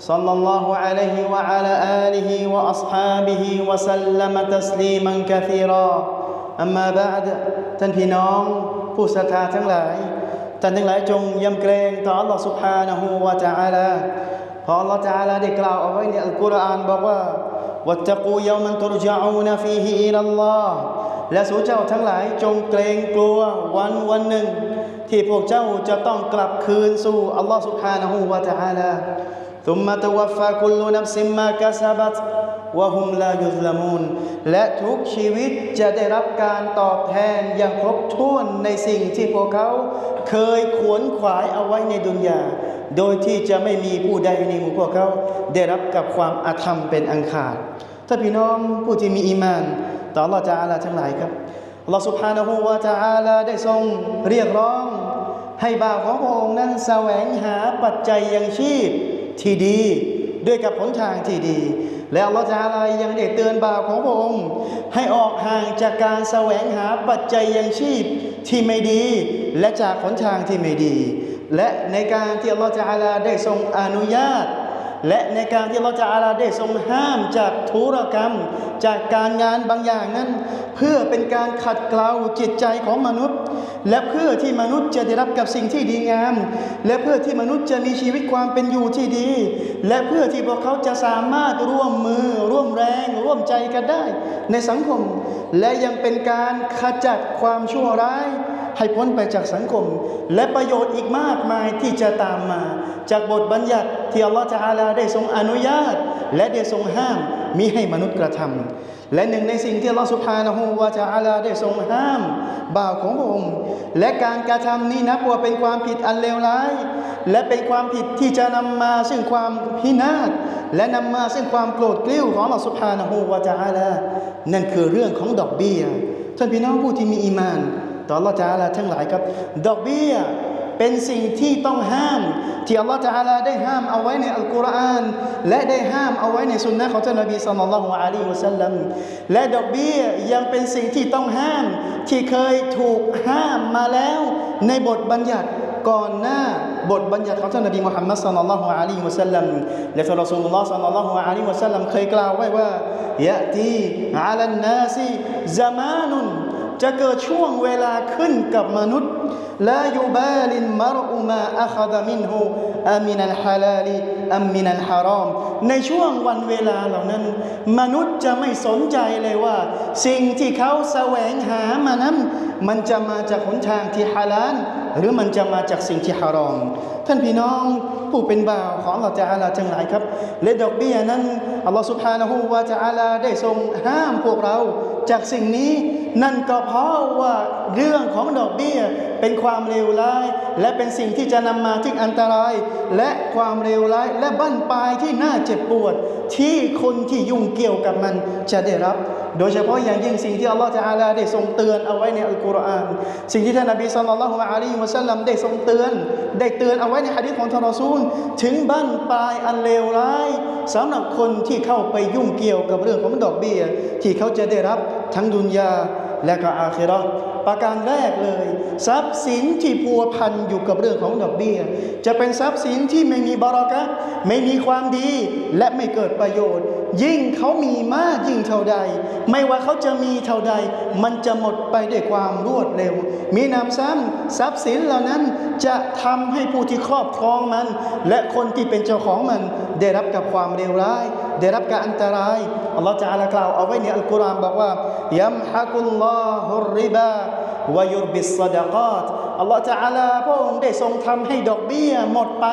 صلى الله عليه وعلى اله واصحابه وسلم تسليما كثيرا اما بعد ท่านพี่น้องผู้ศรัทธาทั้งหลายท่านทั้งหลายจงยำเกรงต่อ Allah سبحانه และ تعالى เพราะ Allah تعالى ได้กล่าวเอาไว้ในอัลกุรอานบอกว่า واتقوا يوما ترجعون فيه إلى الله และสู่เจ้าทั้งหลายจงเกรงกลัววันวันหนึ่ง ที่พวกเจ้าจะต้องกลับคืนสู่อัลลอฮ์ سبحانه และ تعالى ثم توفى كل نفس ما كسبت وهم لا يظلمون และทุกชีวิตจะได้รับการตอบแทนอย่างครบถ้วนในสิ่งที่พวกเขาเคยขวนขวายเอาไว้ในดุนยา โดยที่จะไม่มีผู้ใดในหมู่พวกเขาได้รับกับความอาธรรมเป็นอันขาด ถ้าพี่น้องผู้ที่มีอีมาน ต่อ Allah จาอาลาทั้งหลายครับ Allah سبحانه และ تعالى ได้ทรงเรียกร้อง ให้บ่าวของพระองค์นั้นแสวงหาปัจจัยยังชีพ ที่ดี ด้วยกับหนทางที่ดี และอัลลอฮฺจาลายังได้เตือนบ่าวของพระองค์ให้ออกห่างจากการแสวงหาปัจจัยยังชีพที่ไม่ดี และจากหนทางที่ไม่ดี และในการที่อัลลอฮฺจาลาได้ทรงอนุญาต และในการที่เราจะอาลาได้ทรงห้ามจากธุรกรรม จากการงานบางอย่างนั้น เพื่อเป็นการขัดเกลาจิตใจของมนุษย์ และเพื่อที่มนุษย์จะได้รับกับสิ่งที่ดีงาม และเพื่อที่มนุษย์จะมีชีวิตความเป็นอยู่ที่ดี และเพื่อที่พวกเขาจะสามารถร่วมมือ ร่วมแรง ร่วมใจกันได้ ในสังคม และยังเป็นการขจัดความชั่วร้าย ให้พ้นไปจากสังคม และประโยชน์อีกมากมายที่จะตามมา จากบทบัญญัติที่อัลลอฮฺจะอาลาได้ทรงอนุญาต และได้ทรงห้าม มิให้มนุษย์กระทำและหนึ่งในสิ่งที่ลอสุภาณหูวาจะอาลาได้ทรงห้ามบ่าวของพระองค์ และการกระทำนี้นับว่าเป็นความผิดอันเลวร้าย และเป็นความผิดที่จะนำมาซึ่งความพินาศและนำมาซึ่งความโกรธกลิ้วของลอสุภาณหูวาจะอาลานั่นคือเรื่องของดอกเบี้ยท่านพี่น้องผู้ที่มีอีมานต่อ Allah จาลาทั้งหลายครับ ดอกเบี้ย เป็นสิ่งที่ต้องห้าม ที่ Allah จาลาได้ห้ามเอาไว้ในอัลกุรอานและได้ห้ามเอาไว้ในสุนนะของท่านนบีสัลลัลลอฮุอะลัยฮิวะสัลลัมและดอกเบี้ยยังเป็นสิ่งที่ต้องห้าม ที่เคยถูกห้ามมาแล้วในบทบัญญัติก่อนหน้าบทบัญญัติของท่านนบีมุฮัมมัดสัลลัลลอฮุอะลัยฮิวะสัลลัมและท่านรอซูลุลลอฮ์สัลลัลลอฮุอะลัยฮิวะสัลลัมเคยกล่าวไว้ว่ายะตีอาลันนาซีซามานุนจะเกิดช่วงเวลาขึ้นกับมนุษย์ ลายูบาลินมารอุมาอัคดมินหูอามินัลฮาลาลีอัมมินัลฮารอมในช่วงวันเวลาเหล่านั้น มนุษย์จะไม่สนใจเลยว่า สิ่งที่เขาแสวงหามานั้น มันจะมาจากหนทางที่ฮาลาลหรือมันจะมาจากสิ่งที่ฮารอม ท่านพี่น้องผู้เป็นบ่าวของเราจะอาลาจังหลายครับและดอกเบี้ยนั้นอัลลอฮฺสุบฮานะฮูวาจะอาลาได้ทรงห้ามพวกเราจากสิ่งนี้นั่นก็เพราะว่าเรื่องของดอกเบี้ยเป็นความเลวร้าย และเป็นสิ่งที่จะนำมาที่อันตราย และความเลวร้าย และบั้นปลายที่น่าเจ็บปวด ที่คนที่ยุ่งเกี่ยวกับมันจะได้รับ โดยเฉพาะอย่างยิ่งสิ่งที่อัลลอฮฺจะอาลาได้ทรงเตือนเอาไว้ในอัลกุรอานสิ่งที่ท่านนบีสัลลัลลอฮุอะลัยฮิวะสัลลัมได้ทรงเตือน ได้เตือนเอาไว้ในฮะดีษของท่านรอซูล ถึงบั้นปลายอันเลวร้ายสำหรับคนที่เข้าไปยุ่งเกี่ยวกับเรื่องของดอกเบี้ยที่เขาจะได้รับทั้งดุนยา และก็อาคิราะห์ประการแรกเลย ทรัพย์สินที่พัวพันอยู่กับเรื่องของดอกเบี้ย จะเป็นทรัพย์สินที่ไม่มีบารอกะไม่มีความดีและไม่เกิดประโยชน์ ยิ่งเขามีมากยิ่งเท่าใด ไม่ว่าเขาจะมีเท่าใด มันจะหมดไปด้วยความรวดเร็ว มีนำซ้ำทรัพย์สินเหล่านั้นจะทำให้ผู้ที่ครอบครองมัน และคนที่เป็นเจ้าของมัน ได้รับกับความเลวร้าย ได้รับการอันตรายอัลลอฮฺจะอาลากล่าวเอาไว้ในอัลกุรอานบอกว่ายัมฮักุลลอฮุริบาวายุรบิสซาดะกาตอัลลอฮฺจะอาลาพระองค์ได้ทรงทำให้ดอกเบี้ยหมดไป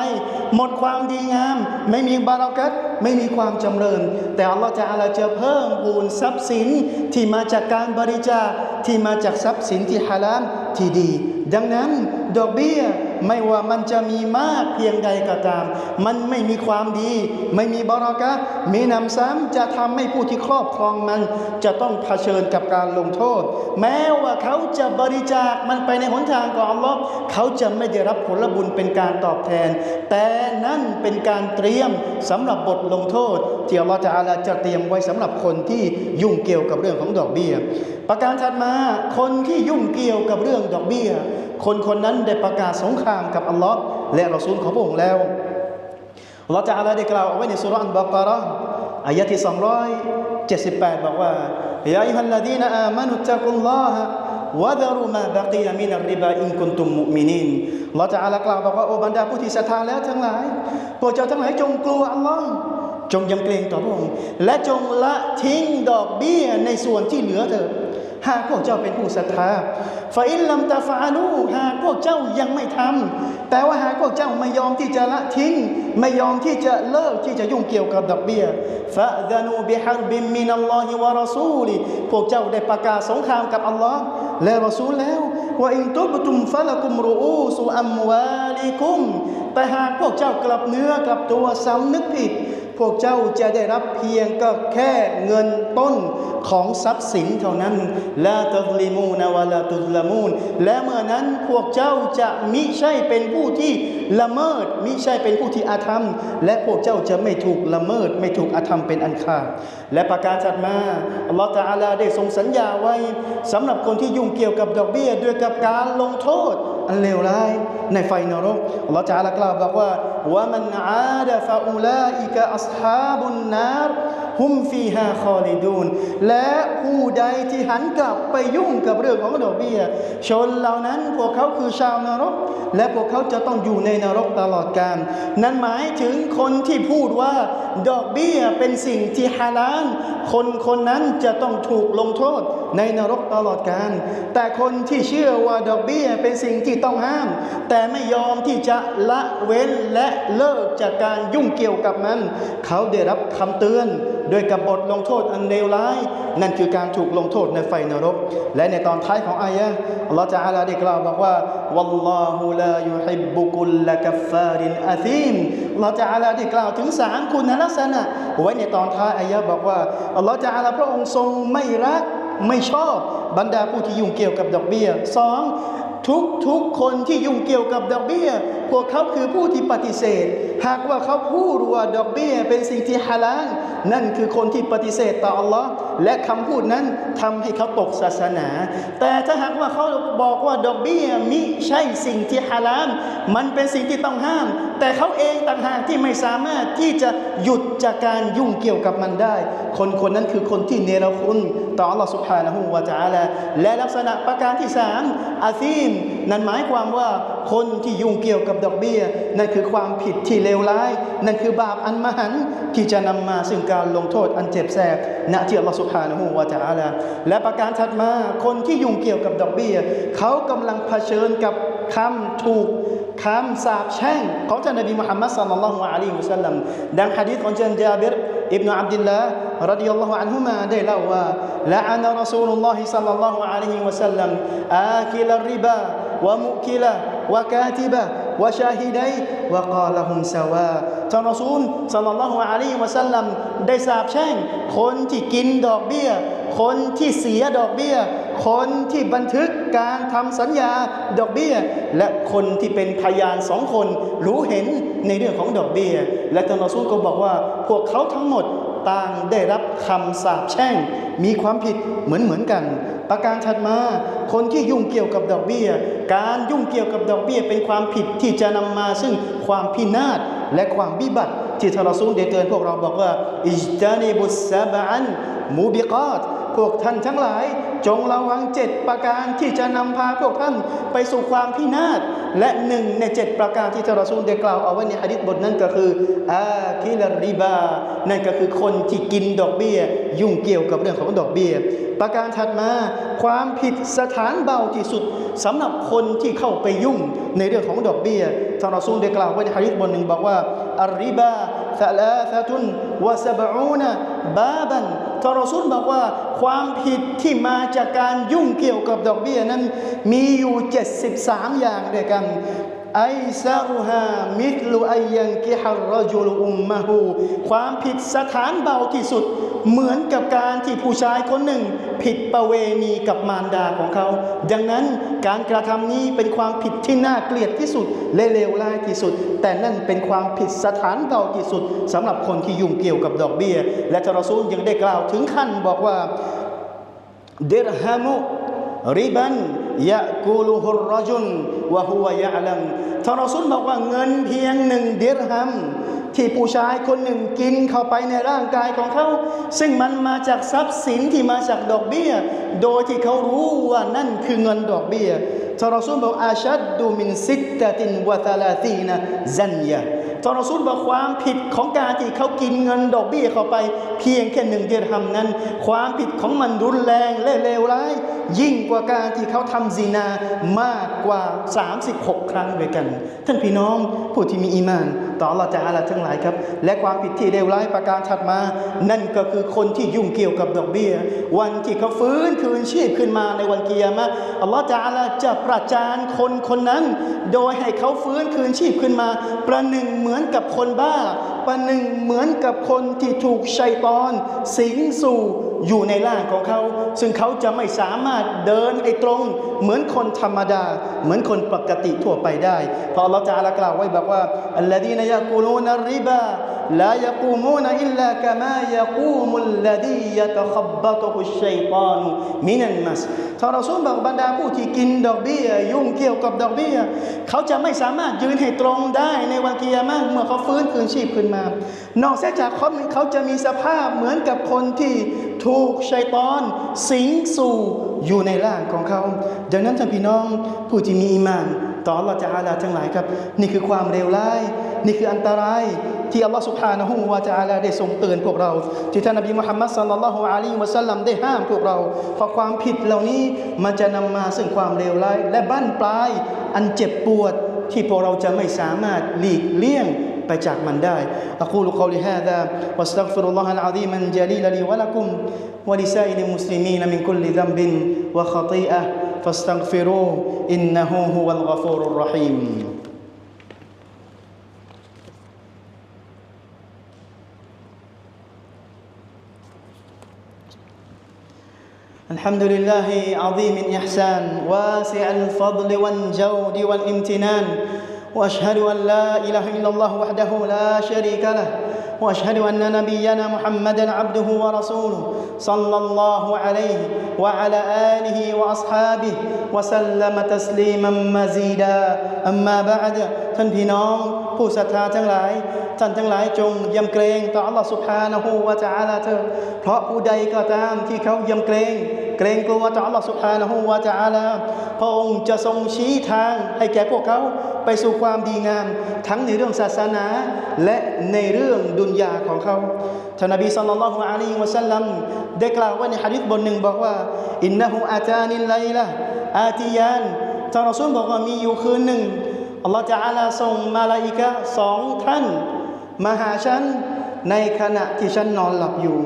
หมดความดีงาม ไม่มีบารักัตไม่มีความจำเริญ แต่อัลลอฮฺจะอาลาจะเพิ่มพูนทรัพย์สินที่มาจากการบริจาคที่มาจากทรัพย์สินที่ฮาลาลที่ดี ดังนั้นดอกเบี้ย ไม่ว่ามันจะมีมากเพียงใดก็ตาม มันไม่มีความดี ไม่มีบารอกะมีนำซ้ำจะทำให้ผู้ที่ครอบครองมัน จะต้องเผชิญกับการลงโทษ แม้ว่าเขาจะบริจาคมันไปในหนทางของอัลลอฮ์เขาจะไม่ได้รับผลบุญเป็นการตอบแทน แต่นั่นเป็นการเตรียมสำหรับบทลงโทษ ที่อัลลอฮ์จะอาลาจะเตรียมไว้สำหรับคนที่ยุ่งเกี่ยวกับเรื่องของดอกเบี้ย ประการถัดมาคนที่ยุ่งเกี่ยวกับเรื่องดอกเบี้ย คนคนนั้นได้ประกาศสงครามกับอัลลอฮ์และรอซูลของพระองค์แล้วอัลลอฮฺจะอาลาได้กล่าวเอาไว้ในสุรอันบักรออายะที่278 บอกว่ายาอิฮัลลดีนอามานุตะกุลลอฮะวะดารุมาบะกียมินัริบาอินกุนตุมมุมินินอัลลอฮฺจะอาลากล่าวบอกว่าโอบรรดาผู้ที่ศรัทธาแล้วทั้งหลายพวกเจ้าทั้งหลายจงกลัวอัลลอฮ์ จงยำเกรงต่อพระองค์ และจงละทิ้งดอกเบี้ยในส่วนที่เหลือเถิดหากพวกเจ้าเป็นผู้ศรัทธาฟาอิลลัมตาฟาลูหากพวกเจ้ายังไม่ทำแต่ว่าหากพวกเจ้าไม่ยอมที่จะละทิ้ง ไม่ยอมที่จะเลิกที่จะยุ่งเกี่ยวกับดอกเบี้ยฟะดานูบิฮัรบิมมินัลลอฮิวะรอซูลิพวกเจ้าได้ประกาศสงครามกับอัลลอฮ์และรอซูลแล้วว่าอินตุบตุมฟะละกุมรูอูสุอัมวาลิกุมแต่หากพวกเจ้ากลับเนื้อกลับตัวสำนึกผิด พวกเจ้าจะได้รับเพียงก็แค่เงินต้นของทรัพย์สินเท่านั้นลาตัลลิมูนวะลาตุลมูนและเมื่อนั้นพวกเจ้าจะมิใช่เป็นผู้ที่ละเมิดมิใช่เป็นผู้ที่อาธรรม และพวกเจ้าจะไม่ถูกละเมิด ไม่ถูกอาธรรมเป็นอันขาดและประการถัดมาอัลลอฮฺตะอาลาได้ทรงสัญญาไว้สำหรับคนที่ยุ่งเกี่ยวกับดอกเบี้ยด้วยกับการลงโทษอันเลวร้ายในไฟนรกอัลลอฮฺจะอาลากล่าวบอกว่าว่ามันอาดะฟาอูลาอิกะอัศฮาบุนนารฮุมฟีฮาคอลิดูนและผู้ใดที่หันกลับไปยุ่งกับเรื่องของดอกเบี้ยชนเหล่านั้นพวกเขาคือชาวนรก และพวกเขาจะต้องอยู่ในนรกตลอดกาลนั่นหมายถึงคนที่พูดว่าดอกเบี้ยเป็นสิ่งที่ฮาลาลคนคนนั้นจะต้องถูกลงโทษในนรกตลอดกาลแต่คนที่เชื่อว่าดอกเบี้ยเป็นสิ่งที่ต้องห้าม แต่ไม่ยอมที่จะละเว้นและเลิกจากการยุ่งเกี่ยวกับมัน เขาได้รับคำเตือนโดยกับบทลงโทษอันเลวร้าย นั่นคือการถูกลงโทษในไฟนรก และในตอนท้ายของอายะอัลลอฮฺจะอาลาได้กล่าวบอกว่าวัลลอฮุลายุฮิบบุกุลละกัฟฟารินอาซีมอัลลอฮฺจะอาลาได้กล่าวถึงสามคุณลักษณะ ไว้ในตอนท้ายอายะบอกว่าอัลลอฮฺจะอาลาพระองค์ทรงไม่รักไม่ชอบบรรดาผู้ที่ยุ่งเกี่ยวกับดอกเบี้ยสองทุกทุกคนที่ยุ่งเกี่ยวกับดอกเบี้ย พวกเขาคือผู้ที่ปฏิเสธ หากว่าเขาพูดว่าดอกเบี้ยเป็นสิ่งที่ฮาลัลนั่นคือคนที่ปฏิเสธต่ออัลลอ์และคำพูดนั้นทำให้เขาตกศาสนา แต่ถ้าหากว่าเขาบอกว่าดอกเบี้ยมิใช่สิ่งที่ฮาลาลมันเป็นสิ่งที่ต้องห้าม แต่เขาเองต่างหากที่ไม่สามารถที่จะหยุดจากการยุ่งเกี่ยวกับมันได้ คนคนนั้นคือคนที่เนรคุณต่ออัลลอฮ์สุบฮานะฮูวาจาลาและลักษณะประการที่สามอาซีมนั่นหมายความว่าคนที่ยุ่งเกี่ยวกับดอกเบี้ย นั่นคือความผิดที่เลวร้าย นั่นคือบาปอันมหันที่จะนำมาซึ่งการลงโทษอันเจ็บแสบณที่อัลสุภฮานะฮูวาตาลาและประการถัดมาคนที่ยุ่งเกี่ยวกับดอกเบี้ย เขากำลังเผชิญกับคำถูกคำสาปแช่งของท่านนบีมุฮัมมัดสัลลัลลอฮุอะลัยฮิวะสัลลัมดังฮะดีษของท่านจาบิร อิบนุอับดุลลาห์รดิยัลลอฮุอันฮุมาได้เล่าว่าละอันรอซูลุลลอฮิสัลลัลลอฮุอะลัยฮิวะสัลลัมอาคิลริบาวะมุคิละวะกาติบะวะชาฮิดัยวะกาลฮุมซาวาท่านรอซูลสัลลัลลอฮุอะลัยฮิวะสัลลัมได้สาปแช่งคนที่กินดอกเบี้ย คนที่เสียดอกเบี้ย คนที่บันทึกการทำสัญญาดอกเบี้ย และคนที่เป็นพยานสองคนรู้เห็นในเรื่องของดอกเบี้ย และท่านรอซูลก็บอกว่า พวกเขาทั้งหมดต่างได้รับคำสาปแช่ง มีความผิดเหมือนเหมือนกัน ประการถัดมา คนที่ยุ่งเกี่ยวกับดอกเบี้ย การยุ่งเกี่ยวกับดอกเบี้ยเป็นความผิดที่จะนำมาซึ่งความพินาศและความบิบัติที่ทารซูลได้เตือนพวกเราบอกว่าอิจตานิบุสซาบะอัน มูบิกอดพวกท่านทั้งหลาย จงระวังเจ็ดประการที่จะนำพาพวกท่านไปสู่ความพินาศและหนึ่งในเจ็ดประการที่ทารสูลได้กล่าวเอาไว้ในฮดิษบทนั้นก็คืออาคิลริบา นั่นก็คือคนที่กินดอกเบี้ย ยุ่งเกี่ยวกับเรื่องของดอกเบี้ย ประการถัดมา ความผิดสถานเบาที่สุดสำหรับคนที่เข้าไปยุ่งในเรื่องของดอกเบี้ยทารสูลได้กล่าวไว้ในฮดิษบทหนึ่งบอกว่าอาริบาซาลาซาตุน รอซูลบอกว่าความผิดที่มาจากการยุ่งเกี่ยวกับดอกเบี้ยนั้น มีอยู่ 73 อย่างด้วยกัน ไอซารุฮามิธลุอยังกิฮัรจุลอุมมะฮูความผิดสถานเบาที่สุด เหมือนกับการที่ผู้ชายคนหนึ่ง ผิดประเวณีกับมารดาของเขา ดังนั้นการกระทำนี้เป็นความผิดที่น่าเกลียดที่สุดและเลวร้ายที่สุด แต่นั่นเป็นความผิดสถานเบาที่สุดสำหรับคนที่ยุ่งเกี่ยวกับดอกเบี้ย และทรซูลยังได้กล่าวถึงขั้นบอกว่าเดรฮามุริบัน ยะกูลุฮุรรจุนวะฮุวยะลัมทารอซูลบอกว่าเงินเพียงหนึ่งเดิรฮัม ที่ผู้ชายคนหนึ่งกินเข้าไปในร่างกายของเขา ซึ่งมันมาจากทรัพย์สินที่มาจากดอกเบี้ย โดยที่เขารู้ว่านั่นคือเงินดอกเบี้ยทารอซูลบอกอาชัดดูมินซิตตินวะตาลาตีนะซันยะ จอนรอซูลบอกความผิดของการที่เขากินเงินดอกเบี้ยเข้าไป เพียงแค่หนึ่งเดือนทำนั้น ความผิดของมันรุนแรงและเลวร้าย ยิ่งกว่าการที่เขาทำซีนามากกว่า 36 ครั้งด้วยกัน ท่านพี่น้องผู้ที่มีอีมาน ต่อลลอฮฺจะอาลาทั้งหลายครับ และความผิดที่เลวร้ายประการถัดมา นั่นก็คือคนที่ยุ่งเกี่ยวกับดอกเบี้ย วันที่เขาฟื้นคืนชีพขึ้นมาในวันเกิยามะอัลลอฮฺจะอาลาจะประจานคนคนนั้น โดยให้เขาฟื้นคืนชีพขึ้นมา ประหนึ่งเหมือนกับคนบ้า ประหนึ่งเหมือนกับคนที่ถูกชัยตอน สิงสู่ อยู่ในร่างของเขา ซึ่งเขาจะไม่สามารถเดินไอ้ตรง เหมือนคนธรรมดา เหมือนคนปกติทั่วไปได้ เพราะเราจะละกล่าวไว้บอว่าอัลลอฮีนยากูลูนริบาลายกูมูนอิลลากามายกูมุลลดียะตะขบบตุฮุชัยตานุมินันมัสทารสูนบอกบรรดาผู้ที่กินดอกเบี้ย ยุ่งเกี่ยวกับดอกเบี้ย เขาจะไม่สามารถยืนให้ตรงได้ในวันกิยามะเมื่อเขาฟื้นคืนชีพขึ้นมา นอกเสียจากเขาเขาจะมีสภาพเหมือนกับคนที่ ถูกชัยตอน สิงสู่อยู่ในร่างของเขา ดังนั้นท่านพี่น้องผู้ที่มีอีมาน ต่ออัลลอฮฺจะอาลาทั้งหลายครับ นี่คือความเลวร้าย นี่คืออันตราย ที่อัลลอฮฺสุบฮานะฮูวะจะอาลาได้ทรงเตือนพวกเรา ที่ท่านนบีมุฮัมมัดสัลลัลลอฮุอะลัยฮิวะสัลลัมได้ห้ามพวกเราเพราะความผิดเหล่านี้มันจะนำมาซึ่งความเลวร้าย และบั้นปลาย อันเจ็บปวดที่พวกเราจะไม่สามารถหลีกเลี่ยง ไปจากมันได้ أقول قولي هذا واستغفر الله العظيم الجليل لي ولكم ولسائر المسلمين من كل ذنب وخطيئة فاستغفروه إنه هو الغفور الرحيم الحمد لله عظيم الإحسان واسع الفضل والجود والامتنان واشهد ان لا اله الا الله وحده لا شريك له واشهد ان نبينا محمدا عبده ورسوله صلى الله عليه وعلى اله واصحابه وسلم تسليما مزيدا اما بعد ท่านพี่น้องผู้ศรัทธาทั้งหลาย ท่านทั้งหลายจงยำเกรงต่อ Allah سبحانه และ تعالى เถิดเพราะผู้ใดก็ตามที่เขายำเกรง เกรงกลัวต่ออัลลอฮฺสุบฮานะฮูวาจาลาพระองค์จะทรงชี้ทางให้แก่พวกเขาไปสู่ความดีงาม ทั้งในเรื่องศาสนา และในเรื่องดุนยาของเขาท่านนบีสัลลัลลอฮุอะลัยฮิวะสัลลัมได้กล่าวว่าในฮะดิษบทหนึ่งบอกว่าอินนะฮูอาจานินไลละอาติยานท่านรอซูลบอกว่ามีอยู่คืนหนึ่งอัลลอฮฺจะอาลาส่งมาลาอิกะสองท่านมาหาฉัน ในขณะที่ฉันนอนหลับอยู่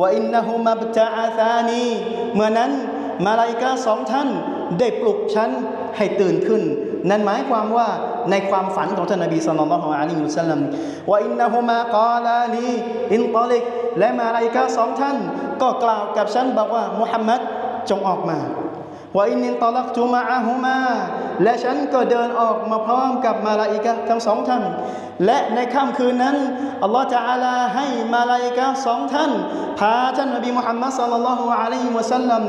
ว่าอินนะฮูมับตะอาธานีเมื่อนั้นมาลาอิกะสองท่านได้ปลุกฉันให้ตื่นขึ้น นั่นหมายความว่าในความฝันของท่านนบีสุลต่านละฮ์อะลัยฮิวะสัลลัมว่าอินนะฮูมากาลาลีอินตอลิกและมาลาอิกะสองท่าน ก็กล่าวกับฉันบอกว่ามุฮัมมัดจงออกมา ว่าอินนินตอลักตุมาอะฮูมา และฉันก็เดินออกมาพร้อมกับมาลาอิกะทั้งสองท่าน และในค่ำคืนนั้นอัลลอฮฺจะอาลาให้มาลาอิกะสองท่าน พาท่านนบีมุฮัมมัดสัลลัลลอฮุอะลัยฮิวะสัลลัม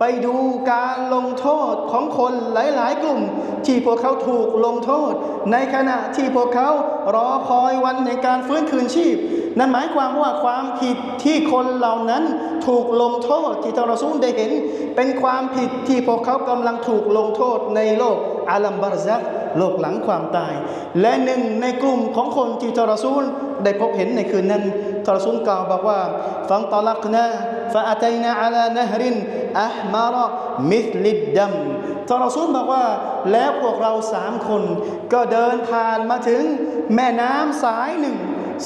ไปดูการลงโทษของคนหลาย ๆ กลุ่ม ที่พวกเขาถูกลงโทษ ในขณะที่พวกเขารอคอยวันในการฟื้นคืนชีพ นั่นหมายความว่าความผิดที่คนเหล่านั้น ถูกลงโทษ ที่ทารอซูลได้เห็น เป็นความผิดที่พวกเขากำลังถูกลงโทษในโลกอาลัมบารซักโลกหลังความตาย และหนึ่งในกลุ่มของคนที่ทารอซูลได้พบเห็นในคืนนั้นทารอซูลกล่าวบอกว่าฟังตลักนาฟาอัตัยนาอาลานหรินอัฮมารมิสลิดดัมทารอซูลบอกว่า แล้วพวกเราสามคน ก็เดินผ่านมาถึงแม่น้ำสายหนึ่ง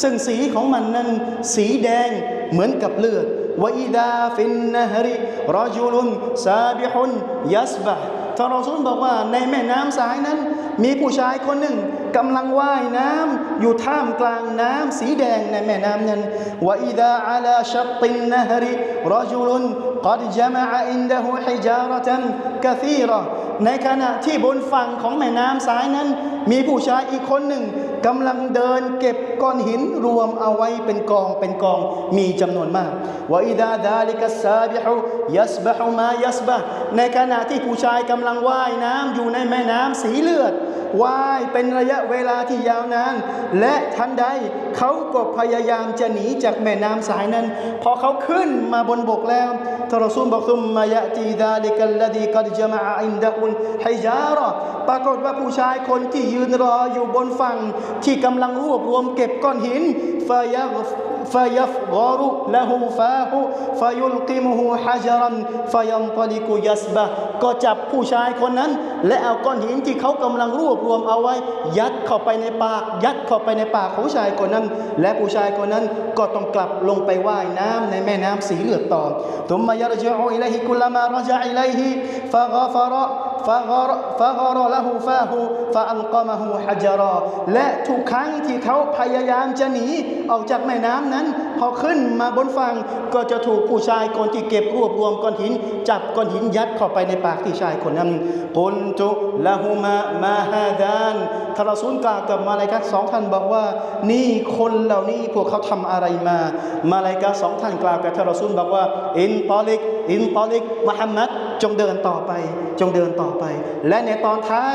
ซึ่งสีของมันนั้นสีแดงเหมือนกับเลือด วอิดาฟินนฮริรจุลุนซาบิฮุนยัสบะท ท่านรอซูลบอกว่าในแม่น้ำสายนั้น มีผู้ชายคนหนึ่งกำลังว่ายน้ำอยู่ท่ามกลางน้ำสีแดงในแม่น้ำนั้นว่าอิดาอาลาชัตตินนฮริรจุลุน قد جمع عنده حجارة كثيرة ในขณะที่บนฝั่งของแม่น้ำสายนั้น มีผู้ชายอีกคนหนึ่งกำลังเดินเก็บก้อนหินรวมเอาไว้เป็นกองเป็นกองมีจำนวนมากว่าอิดาดาลิกัสซาบิฮุยัสบะฮุมายัสบะในขณะที่ผู้ชายกำลังว่ายน้ำอยู่ในแม่น้ำสีเลือดว่ายเป็นระยะเวลาที่ยาวนาน และทันใดเขาก็พยายามจะหนีจากแม่น้ำสายนั้น พอเขาขึ้นมาบนบกแล้วทรซุลบอกซุมมายะตีดาลิกัลลดีกัดจมะอินดะอุนฮิจาระปรากฏว่าผู้ชายคนที่ยืนรออยู่บนฝั่งที่กำลังรวบรวมเก็บก้อนหินฟายะฟายะกอรุละหูฟาหุฟายุลกิมหูฮะจรันฟายันตลิกุยัสบะ ก็จับผู้ชายคนนั้น และเอาก้อนหินที่เขากำลังรวบรวมเอาไว้ ยัดเข้าไปในปาก ยัดเข้าไปในปากของชายคนนั้น และผู้ชายคนนั้นก็ต้องกลับลงไปว่ายน้ำในแม่น้ำสีเหลือดต่อทุมมายรจออิลัยฮิกุลามารจาอิลัยฮิฟะกฟาระฟะกรฟะกรละหูฟาหูฟะอัลกามะหูฮัจรอและทุกครั้งที่เขาพยายามจะหนีออกจากแม่น้ำนั้น พอขึ้นมาบนฝั่งก็จะถูกผู้ชายคนที่เก็บรวบรวมก้อนหิน จับก้อนหินยัดเข้าไปในปากที่ชายคนนั้นกุลตุละหุมามาฮาดานทารซุลกล่าวกับมาลายกัสองท่านบอกว่า นี่คนเหล่านี้พวกเขาทำอะไรมา มาลายกัสองท่านกล่าวกับทารซุลบอกว่า อินตอลิก อินตอลิกมุฮัมมัดจงเดินต่อไป จงเดินต่อไป และในตอนท้าย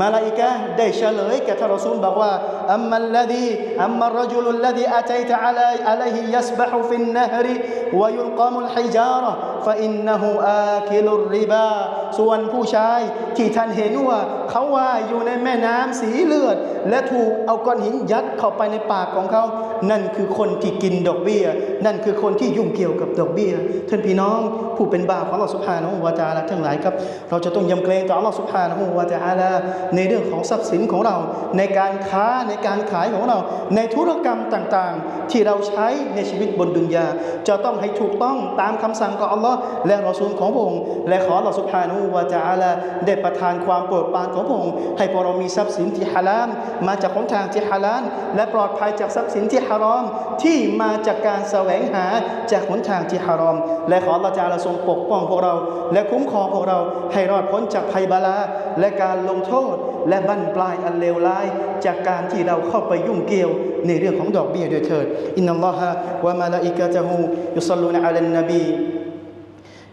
มาลาอิกะได้เฉลยแก่ท่านรอซูลบอกว่าอัมมัลลดีอัมมัลรจุลุลลดีอาตัยตะอะลัยอะลัยฮิยัสบะฮุฟินนะฮริวะยุลกามุลฮิจาระฟะอินนะฮูอาคิลุรริบาส่วนผู้ชายที่ท่านเห็นว่าเขาว่าอยู่ในแม่น้ำสีเลือด และถูกเอาก้อนหินยัดเข้าไปในปากของเขา นั่นคือคนที่กินดอกเบี้ย นั่นคือคนที่ยุ่งเกี่ยวกับดอกเบี้ยท่านพี่น้องผู้เป็นบ่าวของอัลลอฮฺสุบฮานะฮูวะตะอาลาทั้งหลายครับ เราจะต้องยำเกรงต่ออัลลอฮฺสุบฮานะฮูวะตะอาลาในเรื่องของทรัพย์สินของเรา ในการค้าในการขายของเรา ในธุรกรรมต่างๆ ที่เราใช้ในชีวิตบนดุนยา จะต้องให้ถูกต้องตามคำสั่งของอัลลอฮ์และรอซูลของพระองค์และขออัลลอฮฺสุบฮานะฮูวะตะอาลาได้ประทานความโปรดปรานของพระองค์ให้พวกเรามีทรัพย์สินที่ฮาลาลมาจากหนทางที่ฮาลาลและปลอดภัยจากทรัพย์สินที่ฮารอมที่มาจากการแสวงหาจากหนทางที่ฮารอม และขออัลลอฮฺจาลาทรงปกป้องพวกเรา และคุ้มครองพวกเราให้รอดพ้นจากภัยบาลาและการลงโทษและบั้นปลายอันเลวร้าย จากการที่เราเข้าไปยุ่งเกี่ยวในเรื่องของดอกเบี้ยด้วยเถิดอินนัลลอฮะวะมาลาอิกะตะฮูยุศลลูนอะลันนบี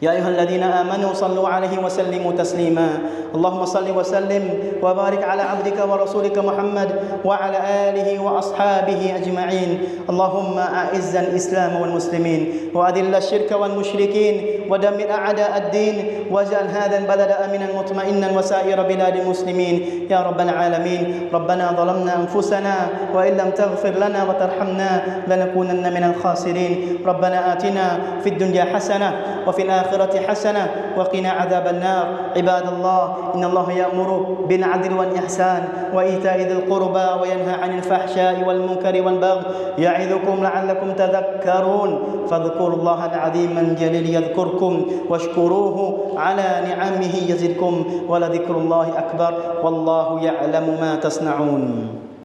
يا أيها الذين آمنوا صلوا عليه وسلموا تسليما. اللهم صل وسلم وبارك على عبدك ورسولك محمد وعلى آله وأصحابه أجمعين. اللهم أعز الإسلام والمسلمين وأذل الشرك والمشركين ودمر أعداء الدين واجعل هذا البلد أمنا مطمئنا وسائر بلاد المسلمين. يا رب العالمين ربنا ظلمنا أنفسنا وإن لم تغفر لنا وترحمنا لنكونن من الخاسرين. ربنا آتنا في الدنيا حسنة وفي الآخرة حسنة وقنا عذاب النار. عباد الله إن الله يأمر بالعدل والإحسان وإيتاء ذي القربى وينهى عن الفحشاء والمنكر والبغي. يعظكم لعلكم تذكرون. فاذكروا الله العظيم الجليل يذكركم واشكروه على نعمه يزدكم ولذكر الله أكبر. والله يعلم ما تصنعون.